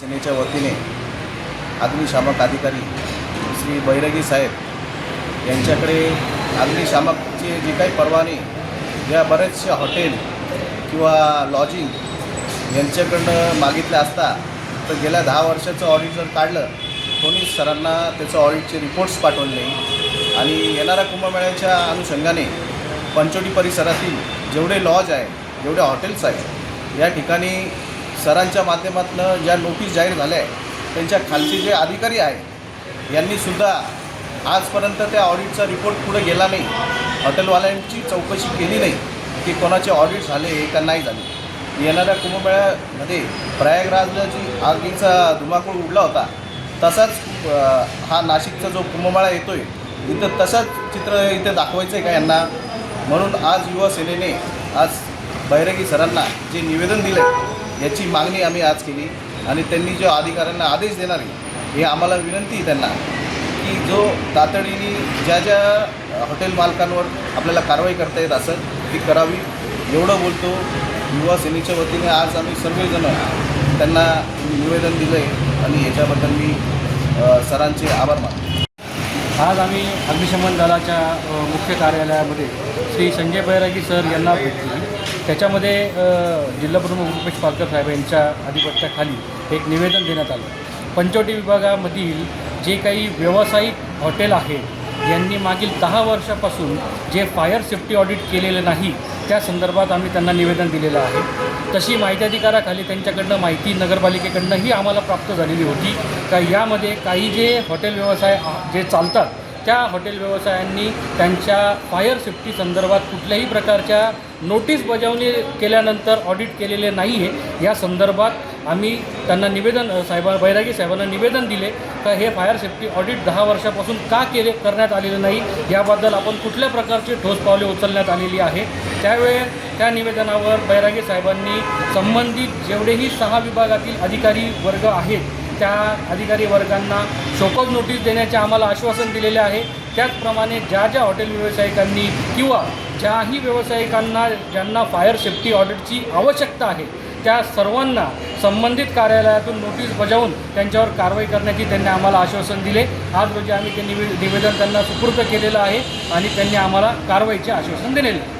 सेनेच्या वतीने अग्निशामक अधिकारी श्री बैरगी साहेब यांच्याकडे अग्निशामकचे जे काही परवाने या बरेचशा हॉटेल किंवा लॉजिंग यांच्याकडनं मागितले असता तर गेल्या दहा वर्षाचं ऑडिट जर काढलं कोणी सरांना त्याचं ऑडिटचे रिपोर्ट्स पाठवले नाही. आणि येणाऱ्या कुंभमेळ्याच्या अनुषंगाने पंचोटी परिसरातील जेवढे लॉज आहे जेवढे हॉटेल्स आहेत या ठिकाणी सरांच्या माध्यमातून ज्या नोटीस जाहीर झाल्या आहे त्यांच्या खालचे जे अधिकारी आहेत यांनीसुद्धा आजपर्यंत त्या ऑडिटचा रिपोर्ट पुढे गेला नाही. हॉटेलवाल्यांची चौकशी केली नाही की कोणाचे ऑडिट झाले का नाही झाले. येणाऱ्या कुंभमेळ्यामध्ये प्रयागराजला जी आगीचा धुमाकूळ उडला होता. तसाच हा नाशिकचा जो कुंभमेळा येतो आहे इथं तसंच चित्र इथे दाखवायचं आहे का यांना? म्हणून आज युवा सेनेने आज बैरगी सरांना जे निवेदन दिले याची मागणी आम्ही आज केली आणि त्यांनी जो अधिकाऱ्यांना आदेश देणार आहे हे आम्हाला विनंती आहे त्यांना की जो तातडीने ज्या ज्या हॉटेल मालकांवर आपल्याला कारवाई करता येत असेल ती करावी. एवढं बोलतो युवा सेनेच्या वतीने आज आम्ही सर्वजण त्यांना निवेदन दिलं आहे आणि याच्याबद्दल मी सरांचे आभार मानतो. आज आम्ही अग्निशमन दलाच्या मुख्य कार्यालयामध्ये श्री संजय बैरागी सर यांना भेटली. त्याच्यामध्ये जिल्हाप्रमुख रुपेश पालकर साहेब यांच्या आधिपत्याखाली एक निवेदन देण्यात आलं. पंचवटी विभागामधील जे काही व्यावसायिक हॉटेल आहेत यांनी मागील दहा वर्षापासून जे फायर सेफ्टी ऑडिट केलेलं नाही त्या संदर्भात आम्ही त्यांना निवेदन दिलेलं आहे. तशी माहिती अधिकाराखाली त्यांच्याकडनं माहिती नगरपालिकेकडनंही आम्हाला प्राप्त झालेली होती. का यामध्ये काही जे हॉटेल व्यवसाय जे चालतात त्या हॉटेल व्यवसायांनी त्यांच्या फायर सेफ्टी संदर्भात कुठल्याही प्रकारच्या नोटीस बजावणी केल्यानंतर ऑडिट केलेले नाही आहे या संदर्भात आम्ही त्यांना निवेदन साहेबा बैरागी साहेबांना निवेदन दिले का हे फायर सेफ्टी ऑडिट दहा वर्षापासून का केले करण्यात आलेलं नाही याबद्दल आपण कुठल्या प्रकारची ठोस पावले उचलण्यात आलेली आहे? त्यावेळे त्या निवेदनावर बैरागी साहेबांनी संबंधित जेवढेही सहा विभागातील अधिकारी वर्ग आहेत त्या अधिकारी वर्गांना शोकज नोटीस देण्याचे आम्हाला आश्वासन दिलेले आहे. त्याचप्रमाणे ज्या ज्या हॉटेल व्यावसायिकांनी किंवा ज्याही व्यावसायिकांना ज्यांना फायर सेफ्टी ऑडिटची आवश्यकता आहे त्या सर्वांना संबंधित कार्यालयातून नोटीस बजावून त्यांच्यावर कारवाई करण्याची त्यांनी आम्हाला आश्वासन दिले. आज रोजी आम्ही ते निवे निवेदन त्यांना सुपूर्द केलेलं आहे आणि त्यांनी आम्हाला कारवाईचे आश्वासन दिलेले आहे.